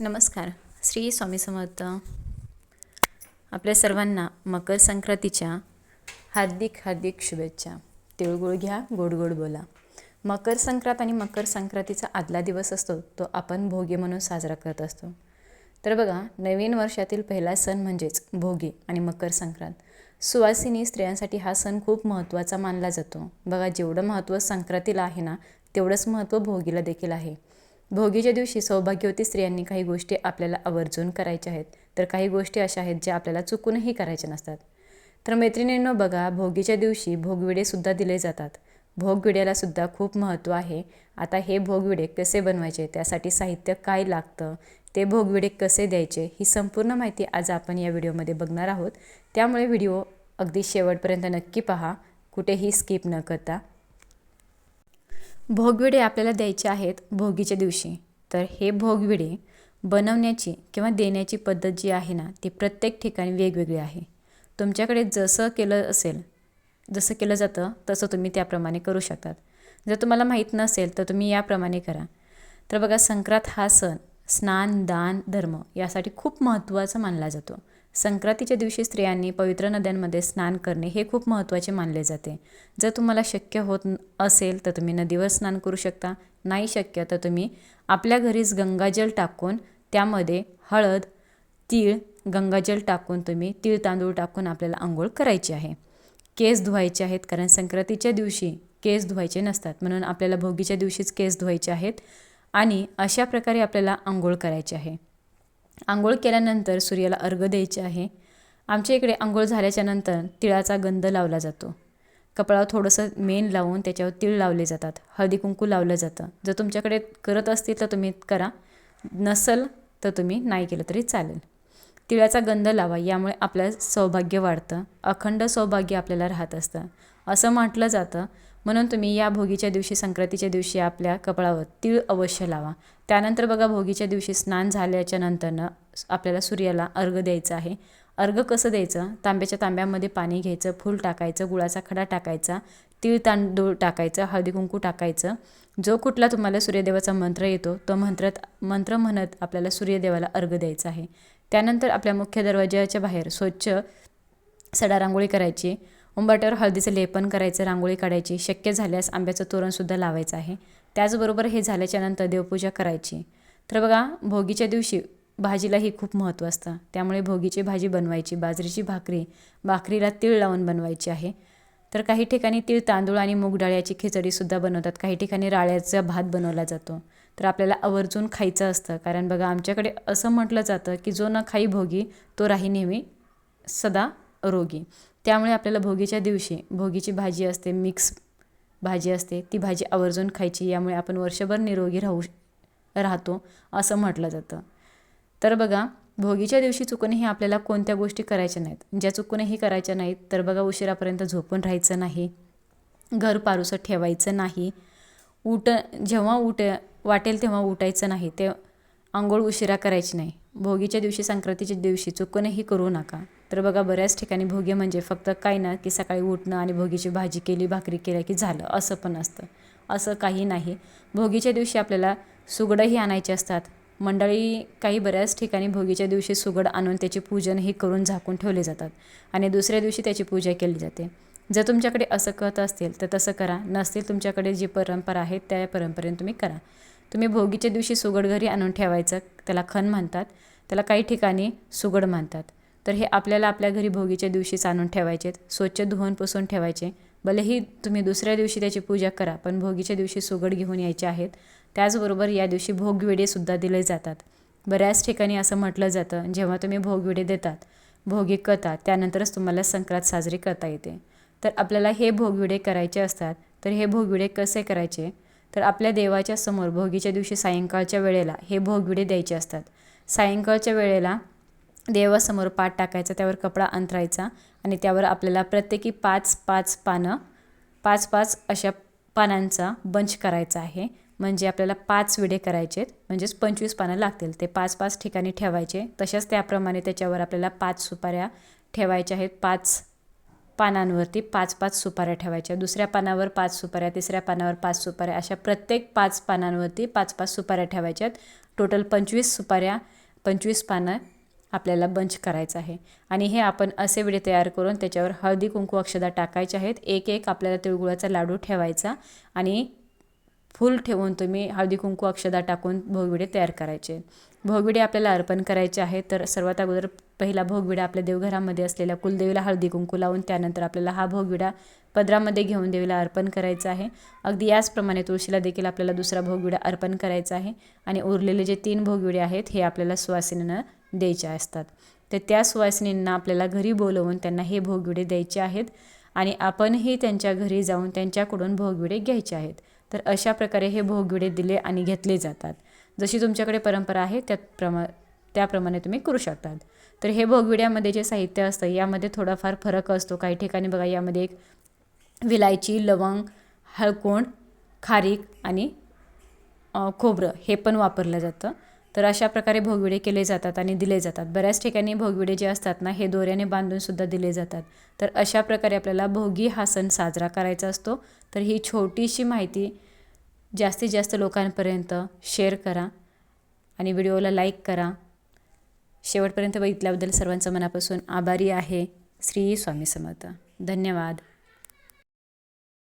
नमस्कार. श्री स्वामी समर्थ. आपल्या सर्वांना मकर संक्रांतीच्या हार्दिक हार्दिक शुभेच्छा. तिळगुळ घ्या गोड गोड बोला. मकर संक्रांत आणि मकर संक्रांतीचा आदला दिवस असतो तो आपण भोगी म्हणून साजरा करत असतो. तर बघा नवीन वर्षातील पहिला सण म्हणजेच भोगी आणि मकर संक्रांत. सुवासिनी स्त्रियांसाठी हा सण खूप महत्त्वाचा मानला जातो. बघा जेवढं महत्त्व संक्रांतीला आहे ना तेवढंच महत्त्व भोगीला देखील आहे. भोगीच्या दिवशी सौभाग्यवती स्त्रियांनी काही गोष्टी आपल्याला आवर्जून करायच्या आहेत. तर काही गोष्टी अशा आहेत ज्या आपल्याला चुकूनही करायच्या नसतात. तर मैत्रिणींनो बघा भोगीच्या दिवशी भोगविडेसुद्धा दिले जातात. भोगविड्यालासुद्धा खूप महत्त्व आहे. आता हे भोगविडे कसे बनवायचे त्यासाठी साहित्य काय लागतं ते भोगविडे कसे द्यायचे ही संपूर्ण माहिती आज आपण या व्हिडिओमध्ये बघणार आहोत. त्यामुळे व्हिडिओ अगदी शेवटपर्यंत नक्की पहा. कुठेही स्किप न करता. भोगविडे आपल्याला द्यायचे आहेत भोगीच्या दिवशी. तर हे भोगविडे बनवण्याची किंवा देण्याची पद्धत जी आहे ना ती प्रत्येक ठिकाणी वेगवेगळी आहे. तुमच्याकडे जसं केलं असेल जसं केलं जातं तसं तुम्ही त्याप्रमाणे करू शकतात. जर तुम्हाला माहीत नसेल तर तुम्ही याप्रमाणे करा. तर बघा संक्रांत हा सण स्नान दान धर्म यासाठी खूप महत्त्वाचा मानला जातो. संक्रांतीच्या दिवशी स्त्रियांनी पवित्र नद्यांमध्ये स्नान करणे हे खूप महत्त्वाचे मानले जाते. जर तुम्हाला शक्य होत असेल तर तुम्ही नदीवर स्नान करू शकता. नाही शक्य तर तुम्ही आपल्या घरीच गंगाजल टाकून त्यामध्ये हळद तीळ गंगाजल टाकून तुम्ही तीळ तांदूळ टाकून आपल्याला आंघोळ करायची आहे. केस धुवायचे आहेत कारण संक्रांतीच्या दिवशी केस धुवायचे नसतात. म्हणून आपल्याला भोगीच्या दिवशीच केस धुवायचे आहेत आणि अशा प्रकारे आपल्याला आंघोळ करायची आहे. आंघोळ केल्यानंतर सूर्याला अर्घ द्यायचे आहे. आमच्या इकडे आंघोळ झाल्याच्यानंतर तिळाचा गंध लावला जातो. कपाळावर थोडंसं मेन लावून त्याच्यावर तीळ लावले जातात. हळदी कुंकू लावलं जातं. जर तुमच्याकडे करत असतील तर तुम्ही करा. नसल तर तुम्ही नाही केलं तरी चालेल. तिळाचा गंध लावा यामुळे आपलं सौभाग्य वाढतं. अखंड सौभाग्य आपल्याला राहत असतं. असं म्हटलं जातं. म्हणून तुम्ही या भोगीच्या दिवशी संक्रांतीच्या दिवशी आपल्या कपाळावर तीळ अवश्य लावा. त्यानंतर बघा भोगीच्या दिवशी स्नान झाल्याच्या नंतरनं आपल्याला सूर्याला अर्घ द्यायचं आहे. अर्घ कसं द्यायचं? तांब्याच्या तांब्यामध्ये पाणी घ्यायचं फूल टाकायचं गुळाचा खडा टाकायचा तीळ तांदूळ टाकायचं हळदी कुंकू टाकायचं. जो कुठला तुम्हाला सूर्यदेवाचा मंत्र येतो तो मंत्रात मंत्र म्हणत आपल्याला सूर्यदेवाला अर्घ द्यायचा आहे. त्यानंतर आपल्या मुख्य दरवाजाच्या बाहेर स्वच्छ सडा रांगोळी करायची. उंबाट्यावर हळदीचं लेपन करायचं रांगोळी काढायची शक्य झाल्यास आंब्याचं तोरणसुद्धा लावायचं आहे. त्याचबरोबर हे झाल्याच्यानंतर देवपूजा करायची. तर बघा भोगीच्या दिवशी भाजीलाही खूप महत्त्व असतं. त्यामुळे भोगीची भाजी बनवायची बाजरीची भाकरी भाकरीला तीळ लावून बनवायची आहे. तर काही ठिकाणी तीळ तांदूळ आणि मूग डाळ्याची खिचडीसुद्धा बनवतात. काही ठिकाणी राळ्याचा भात बनवला जातो. तर आपल्याला आवर्जून खायचं असतं. कारण बघा आमच्याकडे असं म्हटलं जातं की जो न खाई भोगी तो राही नेहमी सदा रोगी. त्यामुळे आपल्याला भोगीच्या दिवशी भोगीची भाजी असते मिक्स भाजी असते ती भाजी आवर्जून खायची यामुळे आपण वर्षभर निरोगी राहू राहतो असं म्हटलं जातं. तर बघा भोगीच्या दिवशी चुकूनही आपल्याला कोणत्या गोष्टी करायच्या नाहीत. ज्या चुकूनही करायच्या नाहीत तर बघा उशिरापर्यंत झोपून राहायचं नाही घर पारुसं ठेवायचं नाही उठ जेव्हा उठ वाटेल तेव्हा उठायचं नाही ते आंघोळ उशिरा करायची नाही. भोगीच्या दिवशी संक्रांतीच्या दिवशी चुकूनही करू नका. तर बघा बऱ्याच ठिकाणी भोगी म्हणजे फक्त काय ना की सकाळी उठणं आणि भोगीची भाजी केली भाकरी केल्या की झालं असं पण असतं. असं काही नाही. भोगीच्या दिवशी आपल्याला सुगडंही आणायचे असतात. मंडळी काही बऱ्याच ठिकाणी भोगीच्या दिवशी सुगड आणून त्याचे पूजनही करून झाकून ठेवले जातात आणि दुसऱ्या दिवशी त्याची पूजा केली जाते. जर तुमच्याकडे असं कळत असतील तर तसं करा. नसतील तुमच्याकडे जी परंपरा आहे त्या परंपरेने तुम्ही करा. तुम्ही भोगीच्या दिवशी सुगड घरी आणून ठेवायचं. त्याला खण म्हणतात. त्याला काही ठिकाणी सुगड म्हणतात. तर हे आपल्याला आपल्या घरी भोगीच्या दिवशीच आणून ठेवायचे स्वच्छ धुवून पुसून ठेवायचे. भलेही तुम्ही दुसऱ्या दिवशी त्याची पूजा करा पण भोगीच्या दिवशी सुगड घेऊन यायचे आहेत. त्याचबरोबर या दिवशी भोगविडेसुद्धा दिले जातात. बऱ्याच ठिकाणी असं म्हटलं जातं जेव्हा तुम्ही भोगविडे देतात भोगी करतात त्यानंतरच तुम्हाला संक्रांत साजरी करता येते. तर आपल्याला हे भोगविडे करायचे असतात. तर हे भोगविडे कसे करायचे? तर आपल्या देवाच्या समोर भोगीच्या दिवशी सायंकाळच्या वेळेला हे भोगविडे द्यायचे असतात. सायंकाळच्या वेळेला देवासमोर पाट टाकायचा त्यावर कपडा अंतरायचा आणि त्यावर आपल्याला प्रत्येकी पाच पाच पानं पाच पाच अशा पानांचा बंच करायचा आहे. म्हणजे आपल्याला पाच विडे करायचे आहेत. म्हणजेच पंचवीस पानं लागतील. ते पाच पाच ठिकाणी ठेवायचे. तशाच त्याप्रमाणे त्याच्यावर आपल्याला पाच सुपाऱ्या ठेवायच्या आहेत. पाच पानांवरती पाच पाच सुपाऱ्या ठेवायच्या. दुसऱ्या पानावर पाच सुपाऱ्या तिसऱ्या पानावर पाच सुपाऱ्या अशा प्रत्येक पाच पानांवरती पाच पाच सुपाऱ्या ठेवायच्यात. टोटल पंचवीस सुपाऱ्या पंचवीस पानं आपल्याला बंच करायचं आहे. आणि हे आपण असे विडे तयार करून त्याच्यावर हळदी कुंकू अक्षदा टाकायचे आहेत. एक एक आपल्याला तिळगुळाचा लाडू ठेवायचा आणि फुल ठेवून तुम्ही हळदी कुंकू अक्षदा टाकून भोगविडे तयार करायचे. भोगविडे आपल्याला अर्पण करायचे आहे तर सर्वात अगोदर पहिला भोगविडा आपल्या देवघरामध्ये असलेल्या कुलदेवीला हळदी कुंकू लावून त्यानंतर आपल्याला हा भोगविडा पदरामध्ये घेऊन देवीला अर्पण करायचा आहे. अगदी याचप्रमाणे तुळशीला देखील आपल्याला दुसरा भोगविडा अर्पण करायचा आहे आणि उरलेले जे तीन भोगविडे आहेत हे आपल्याला सुवासिनींना द्यायचे असतात. तर त्या सुवासिनींना आपल्याला घरी बोलवून त्यांना हे भोगविडे द्यायचे आहेत आणि आपणही त्यांच्या घरी जाऊन त्यांच्याकडून भोगविडे घ्यायचे आहेत. तर अशा प्रकारे हे भोगविडे दिले आणि घेतले जातात. जशी तुमच्याकडे परंपरा आहे त्याप्रमा त्याप्रमाणे तुम्ही करू शकतात. तर हे भोगविड्यामध्ये जे साहित्य असतं यामध्ये थोडाफार फरक असतो. काही ठिकाणी बघा यामध्ये एक विलायची लवंग हळकोण खारीक आणि खोबरं हे पण वापरलं जातं. तर अशा प्रकारे भोगविडे केले जातात आणि दिले जातात. बऱ्याच ठिकाणी भोगविडे जे असतात ना हे दोऱ्याने बांधूनसुद्धा दिले जातात. तर अशा प्रकारे आपल्याला भोगी हा सण साजरा करायचा असतो. तर ही छोटीशी माहिती जास्तीत जास्त लोकांपर्यंत शेअर करा आणि व्हिडिओला लाईक करा. शेवटपर्यंत बघितल्याबद्दल सर्वांचं मनापासून आभारी आहे. श्री स्वामी समर्थ. धन्यवाद.